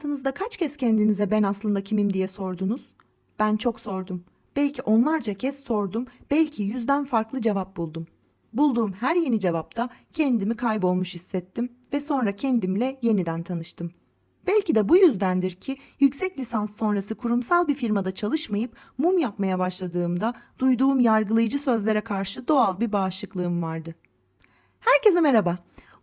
Hayatınızda kaç kez kendinize ben aslında kimim diye sordunuz? Ben çok sordum. Belki onlarca kez sordum, belki yüzden farklı cevap buldum. Bulduğum her yeni cevapta kendimi kaybolmuş hissettim ve sonra kendimle yeniden tanıştım. Belki de bu yüzdendir ki yüksek lisans sonrası kurumsal bir firmada çalışmayıp mum yapmaya başladığımda duyduğum yargılayıcı sözlere karşı doğal bir bağışıklığım vardı. Herkese merhaba.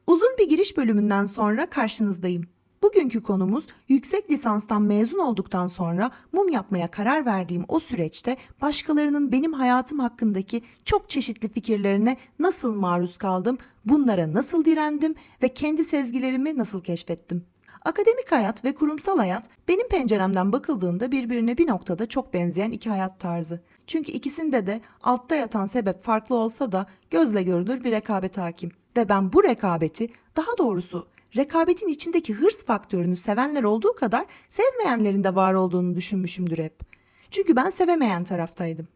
Uzun bir giriş bölümünden sonra karşınızdayım. Bugünkü konumuz yüksek lisanstan mezun olduktan sonra mum yapmaya karar verdiğim o süreçte başkalarının benim hayatım hakkındaki çok çeşitli fikirlerine nasıl maruz kaldım, bunlara nasıl direndim ve kendi sezgilerimi nasıl keşfettim. Akademik hayat ve kurumsal hayat benim penceremden bakıldığında birbirine bir noktada çok benzeyen iki hayat tarzı. Çünkü ikisinde de altta yatan sebep farklı olsa da gözle görülür bir rekabet hakim. Ve ben bu rekabeti, daha doğrusu rekabetin içindeki hırs faktörünü sevenler olduğu kadar sevmeyenlerin de var olduğunu düşünmüşümdür hep. Çünkü ben sevemeyen taraftaydım.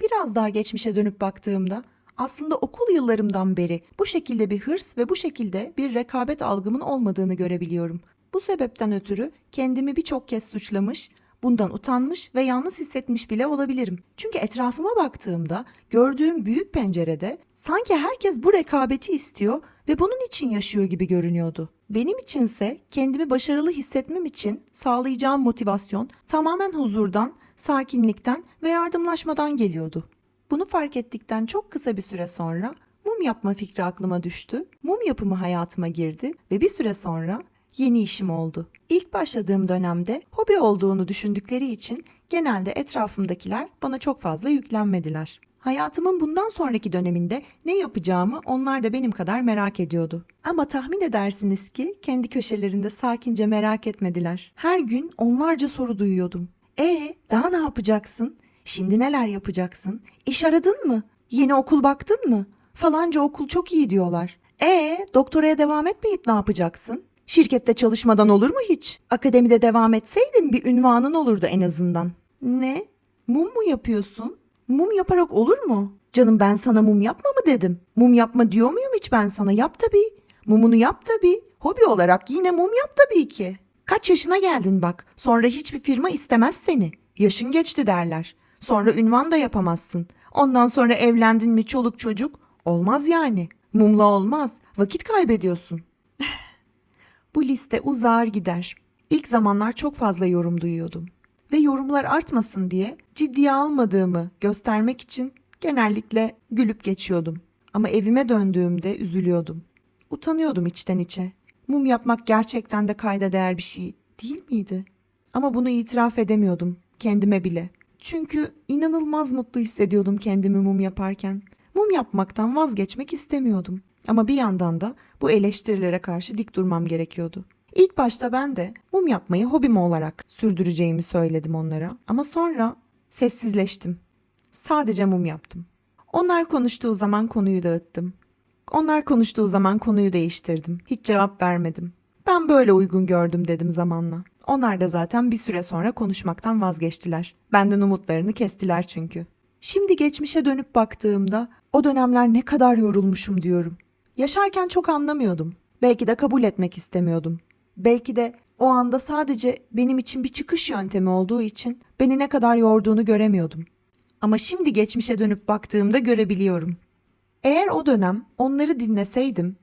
Biraz daha geçmişe dönüp baktığımda aslında okul yıllarımdan beri bu şekilde bir hırs ve bu şekilde bir rekabet algımın olmadığını görebiliyorum. Bu sebepten ötürü kendimi birçok kez suçlamış, bundan utanmış ve yalnız hissetmiş bile olabilirim. Çünkü etrafıma baktığımda gördüğüm büyük pencerede sanki herkes bu rekabeti istiyor ve bunun için yaşıyor gibi görünüyordu. Benim içinse kendimi başarılı hissetmem için sağlayacağım motivasyon tamamen huzurdan, sakinlikten ve yardımlaşmadan geliyordu. Bunu fark ettikten çok kısa bir süre sonra mum yapma fikri aklıma düştü. Mum yapımı hayatıma girdi ve bir süre sonra yeni işim oldu. İlk başladığım dönemde hobi olduğunu düşündükleri için genelde etrafımdakiler bana çok fazla yüklenmediler. Hayatımın bundan sonraki döneminde ne yapacağımı onlar da benim kadar merak ediyordu. Ama tahmin edersiniz ki kendi köşelerinde sakince merak etmediler. Her gün onlarca soru duyuyordum. E daha ne yapacaksın? Şimdi neler yapacaksın? İş aradın mı? Yeni okul baktın mı? Falanca okul çok iyi diyorlar. E doktoraya devam etmeyip ne yapacaksın? Şirkette çalışmadan olur mu hiç? Akademide devam etseydin bir ünvanın olurdu en azından. Ne? Mum mu yapıyorsun? Mum yaparak olur mu? Canım ben sana mum yapma mı dedim. Mum yapma diyor muyum hiç ben sana? Yap tabii. Mumunu yap tabii. Hobi olarak yine mum yap tabii ki. Kaç yaşına geldin bak. Sonra hiçbir firma istemez seni. Yaşın geçti derler. Sonra ünvan da yapamazsın. Ondan sonra evlendin mi çoluk çocuk? Olmaz yani. Mumla olmaz. Vakit kaybediyorsun. Bu liste uzar gider. İlk zamanlar çok fazla yorum duyuyordum. Ve yorumlar artmasın diye ciddiye almadığımı göstermek için genellikle gülüp geçiyordum. Ama evime döndüğümde üzülüyordum. Utanıyordum içten içe. Mum yapmak gerçekten de kayda değer bir şey değil miydi? Ama bunu itiraf edemiyordum kendime bile. Çünkü inanılmaz mutlu hissediyordum kendimi mum yaparken. Mum yapmaktan vazgeçmek istemiyordum. Ama bir yandan da bu eleştirilere karşı dik durmam gerekiyordu. İlk başta ben de mum yapmayı hobim olarak sürdüreceğimi söyledim onlara. Ama sonra sessizleştim. Sadece mum yaptım. Onlar konuştuğu zaman konuyu dağıttım. Onlar konuştuğu zaman konuyu değiştirdim. Hiç cevap vermedim. Ben böyle uygun gördüm dedim zamanla. Onlar da zaten bir süre sonra konuşmaktan vazgeçtiler. Benden umutlarını kestiler çünkü. Şimdi geçmişe dönüp baktığımda o dönemler ne kadar yorulmuşum diyorum. Yaşarken çok anlamıyordum. Belki de kabul etmek istemiyordum. Belki de o anda sadece benim için bir çıkış yöntemi olduğu için beni ne kadar yorduğunu göremiyordum. Ama şimdi geçmişe dönüp baktığımda görebiliyorum. Eğer o dönem onları dinleseydim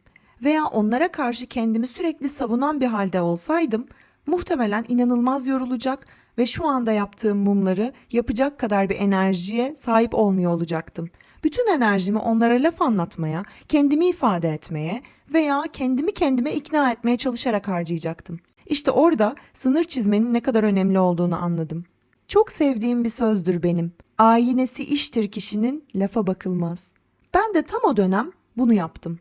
veya onlara karşı kendimi sürekli savunan bir halde olsaydım muhtemelen inanılmaz yorulacak ve şu anda yaptığım mumları yapacak kadar bir enerjiye sahip olmuyor olacaktım. Bütün enerjimi onlara laf anlatmaya, kendimi ifade etmeye veya kendimi kendime ikna etmeye çalışarak harcayacaktım. İşte orada sınır çizmenin ne kadar önemli olduğunu anladım. Çok sevdiğim bir sözdür benim. Ayinesi iştir kişinin lafa bakılmaz. Ben de tam o dönem bunu yaptım.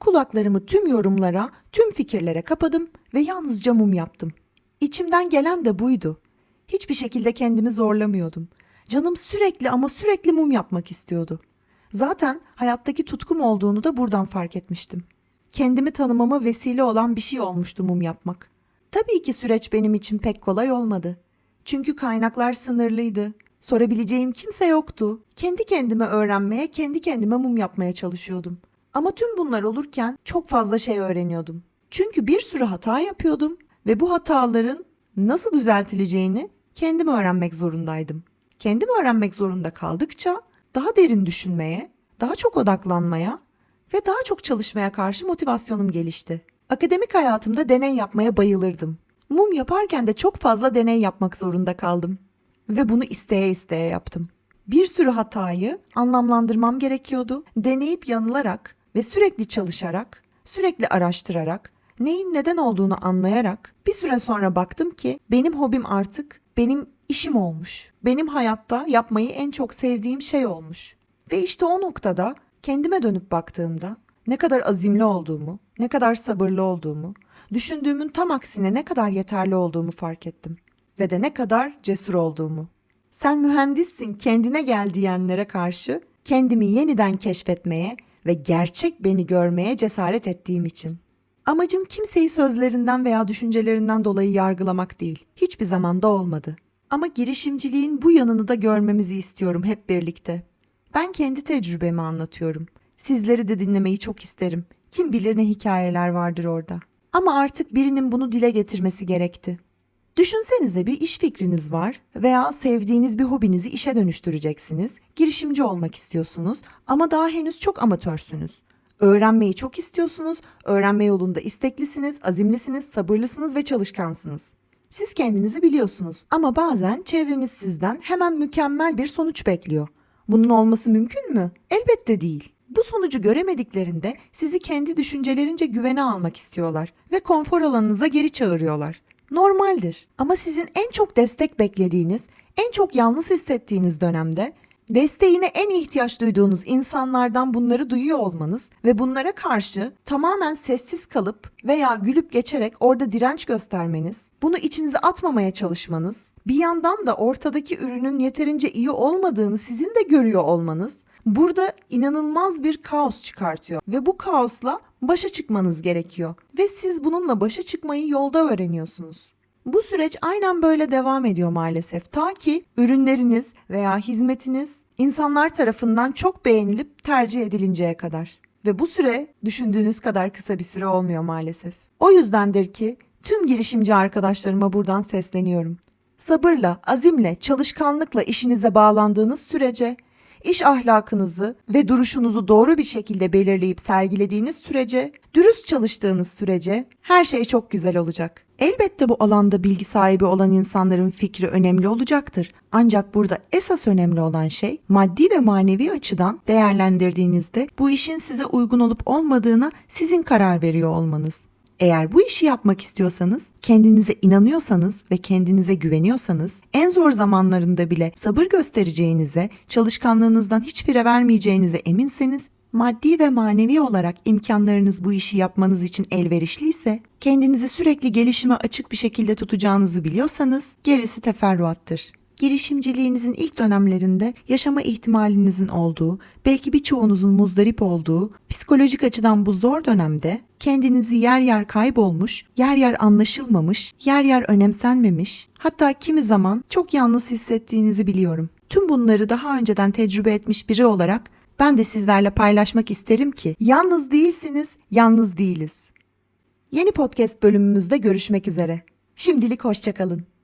Kulaklarımı tüm yorumlara, tüm fikirlere kapadım ve yalnızca mum yaptım. İçimden gelen de buydu. Hiçbir şekilde kendimi zorlamıyordum. Canım sürekli ama sürekli mum yapmak istiyordu. Zaten hayattaki tutkum olduğunu da buradan fark etmiştim. Kendimi tanımama vesile olan bir şey olmuştu mum yapmak. Tabii ki süreç benim için pek kolay olmadı. Çünkü kaynaklar sınırlıydı. Sorabileceğim kimse yoktu. Kendi kendime öğrenmeye, kendi kendime mum yapmaya çalışıyordum. Ama tüm bunlar olurken çok fazla şey öğreniyordum. Çünkü bir sürü hata yapıyordum ve bu hataların nasıl düzeltileceğini kendim öğrenmek zorundaydım. Kendim öğrenmek zorunda kaldıkça daha derin düşünmeye, daha çok odaklanmaya ve daha çok çalışmaya karşı motivasyonum gelişti. Akademik hayatımda deney yapmaya bayılırdım. Mum yaparken de çok fazla deney yapmak zorunda kaldım. Ve bunu isteye isteye yaptım. Bir sürü hatayı anlamlandırmam gerekiyordu. Deneyip yanılarak ve sürekli çalışarak, sürekli araştırarak, neyin neden olduğunu anlayarak bir süre sonra baktım ki benim hobim artık benim işim olmuş. Benim hayatta yapmayı en çok sevdiğim şey olmuş. Ve işte o noktada kendime dönüp baktığımda ne kadar azimli olduğumu, ne kadar sabırlı olduğumu, düşündüğümün tam aksine ne kadar yeterli olduğumu fark ettim ve de ne kadar cesur olduğumu. Sen mühendissin, kendine gel diyenlere karşı kendimi yeniden keşfetmeye ve gerçek beni görmeye cesaret ettiğim için. Amacım kimseyi sözlerinden veya düşüncelerinden dolayı yargılamak değil. Hiçbir zaman da olmadı. Ama girişimciliğin bu yanını da görmemizi istiyorum hep birlikte. Ben kendi tecrübemi anlatıyorum. Sizleri de dinlemeyi çok isterim. Kim bilir ne hikayeler vardır orada. Ama artık birinin bunu dile getirmesi gerekti. Düşünsenize bir iş fikriniz var veya sevdiğiniz bir hobinizi işe dönüştüreceksiniz. Girişimci olmak istiyorsunuz ama daha henüz çok amatörsünüz. Öğrenmeyi çok istiyorsunuz, öğrenme yolunda isteklisiniz, azimlisiniz, sabırlısınız ve çalışkansınız. Siz kendinizi biliyorsunuz ama bazen çevreniz sizden hemen mükemmel bir sonuç bekliyor. Bunun olması mümkün mü? Elbette değil. Bu sonucu göremediklerinde sizi kendi düşüncelerince güvene almak istiyorlar ve konfor alanınıza geri çağırıyorlar. Normaldir ama sizin en çok destek beklediğiniz, en çok yalnız hissettiğiniz dönemde desteğine en ihtiyaç duyduğunuz insanlardan bunları duyuyor olmanız ve bunlara karşı tamamen sessiz kalıp veya gülüp geçerek orada direnç göstermeniz, bunu içinize atmamaya çalışmanız, bir yandan da ortadaki ürünün yeterince iyi olmadığını sizin de görüyor olmanız burada inanılmaz bir kaos çıkartıyor ve bu kaosla başa çıkmanız gerekiyor ve siz bununla başa çıkmayı yolda öğreniyorsunuz. Bu süreç aynen böyle devam ediyor maalesef. Ta ki ürünleriniz veya hizmetiniz insanlar tarafından çok beğenilip tercih edilinceye kadar. Ve bu süre düşündüğünüz kadar kısa bir süre olmuyor maalesef. O yüzdendir ki tüm girişimci arkadaşlarıma buradan sesleniyorum. Sabırla, azimle, çalışkanlıkla işinize bağlandığınız sürece iş ahlakınızı ve duruşunuzu doğru bir şekilde belirleyip sergilediğiniz sürece, dürüst çalıştığınız sürece her şey çok güzel olacak. Elbette bu alanda bilgi sahibi olan insanların fikri önemli olacaktır. Ancak burada esas önemli olan şey maddi ve manevi açıdan değerlendirdiğinizde bu işin size uygun olup olmadığına sizin karar veriyor olmanız. Eğer bu işi yapmak istiyorsanız, kendinize inanıyorsanız ve kendinize güveniyorsanız, en zor zamanlarında bile sabır göstereceğinize, çalışkanlığınızdan hiç vermeyeceğinize eminseniz, maddi ve manevi olarak imkanlarınız bu işi yapmanız için elverişliyse, kendinizi sürekli gelişime açık bir şekilde tutacağınızı biliyorsanız, gerisi teferruattır girişimciliğinizin ilk dönemlerinde yaşama ihtimalinizin olduğu, belki birçoğunuzun muzdarip olduğu, psikolojik açıdan bu zor dönemde kendinizi yer yer kaybolmuş, yer yer anlaşılmamış, yer yer önemsenmemiş, hatta kimi zaman çok yalnız hissettiğinizi biliyorum. Tüm bunları daha önceden tecrübe etmiş biri olarak ben de sizlerle paylaşmak isterim ki yalnız değilsiniz, yalnız değiliz. Yeni podcast bölümümüzde görüşmek üzere. Şimdilik hoşçakalın.